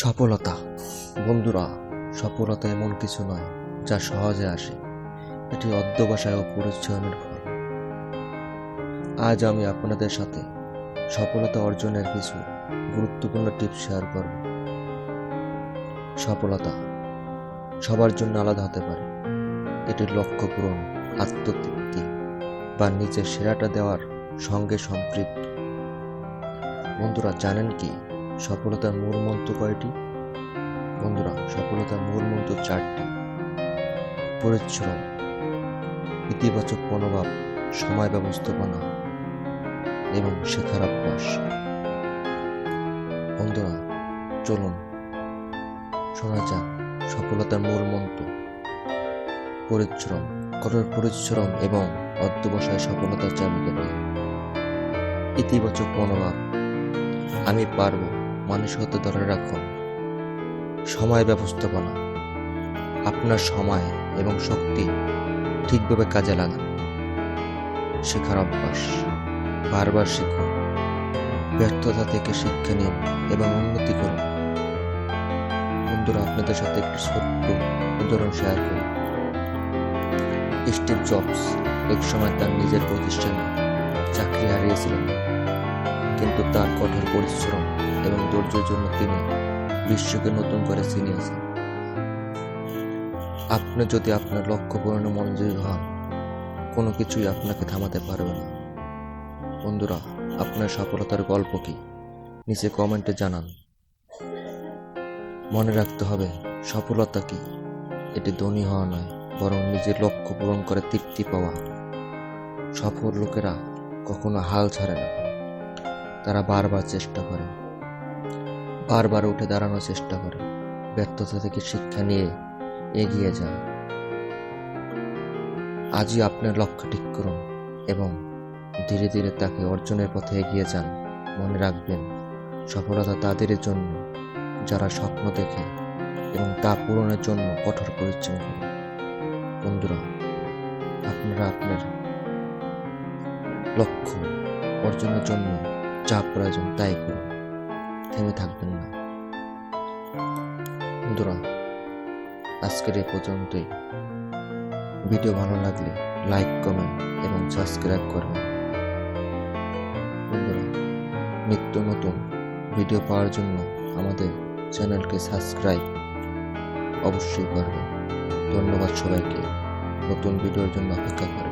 সফলতা। বন্ধুরা, সফলতা এমন কিছু নয়, যা সহজে আসে। এটি অধ্যবসায় ও পরিশ্রমের ফল। আজ আমি আপনাদের সাথে সফলতা অর্জনের কিছু গুরুত্বপূর্ণ টিপস শেয়ার করব। সফলতা সবার জন্য আলাদা হতে পারে। এটির লক্ষ্য পূরণ, আত্মতৃপ্তি বা নিজের সেরাটা দেওয়ার সঙ্গে সম্পৃক্ত। বন্ধুরা, জানেন কি? সফলতার মূল মন্ত্র কয়টি? বন্ধুরা, সফলতার মূল মন্ত্র চারটি। পরিশ্রম, ইতিবাচক মনোভাব, সময় ব্যবস্থাপনা এবং শেখার অভ্যাস। বন্ধুরা, চলুন শোনা যাক সফলতার মূল মন্ত্র। পরিশ্রম, কঠোর পরিশ্রম এবং অধ্যবসায় সফলতার চাবিকে পায় ইতিবাচক মনোভাব, আমি পারব। মানসিকতা ধরে রাখুন। সময় ব্যবস্থাপনা। আপনার সময় এবং শক্তি ঠিকভাবে কাজে লাগান। শেখার অভ্যাস। বারবার শিখুন। ব্যর্থতা থেকে শিক্ষা নিন এবং উন্নতি করুন। বন্ধুরা, আপনাদের সাথে একটি ছোট্ট উদাহরণ শেয়ার করি। স্টিভ জবস এক সময় তার নিজের প্রতিষ্ঠানে চাকরি হারিয়েছিলেন। কিন্তু তার কঠোর পরিশ্রম এবং ধৈর্যের জন্য তিনি বিশ্বকে নতুন করে চিনিয়েছেন আপনি যদি আপনার লক্ষ্য পূরণে মনোযোগী হন, কোনো কিছুই আপনাকে থামাতে পারবে না। বন্ধুরা, আপনার সফলতার গল্প কি? নিচে কমেন্টে জানান। মনে রাখতে হবে, সফলতা কি? এটি ধনী হওয়া নয়, বরং নিজের লক্ষ্য পূরণ করে তৃপ্তি পাওয়া। সফল লোকেরা কখনো হাল ছাড়ে না, তারা বারবার চেষ্টা করে। বারবার উঠে দাঁড়ানোর চেষ্টা করে। ব্যর্থতা থেকে শিক্ষা নিয়ে এগিয়ে যান। আজই আপনার লক্ষ্য ঠিক করুন এবং ধীরে ধীরে তাকে অর্জনের পথে এগিয়ে যান। মনে রাখবেন, সফলতা তাদের জন্য, যারা স্বপ্ন দেখে এবং তা পূরণের জন্য কঠোর পরিশ্রম করে। বন্ধুরা, আপনারা আপনার লক্ষ্য অর্জনের জন্য যা প্রয়োজন তাই করুন। থেমে থাকবেন না। বন্ধুরা, আজকের এই পর্যন্তই। ভিডিও ভালো লাগলে লাইক, কমেন্ট এবং সাবস্ক্রাইব করবেন। বন্ধুরা, নিত্য নতুন ভিডিও পাওয়ার জন্য আমাদের চ্যানেলকে সাবস্ক্রাইব অবশ্যই করবেন। ধন্যবাদ সবাইকে। নতুন ভিডিওর জন্য অপেক্ষা করে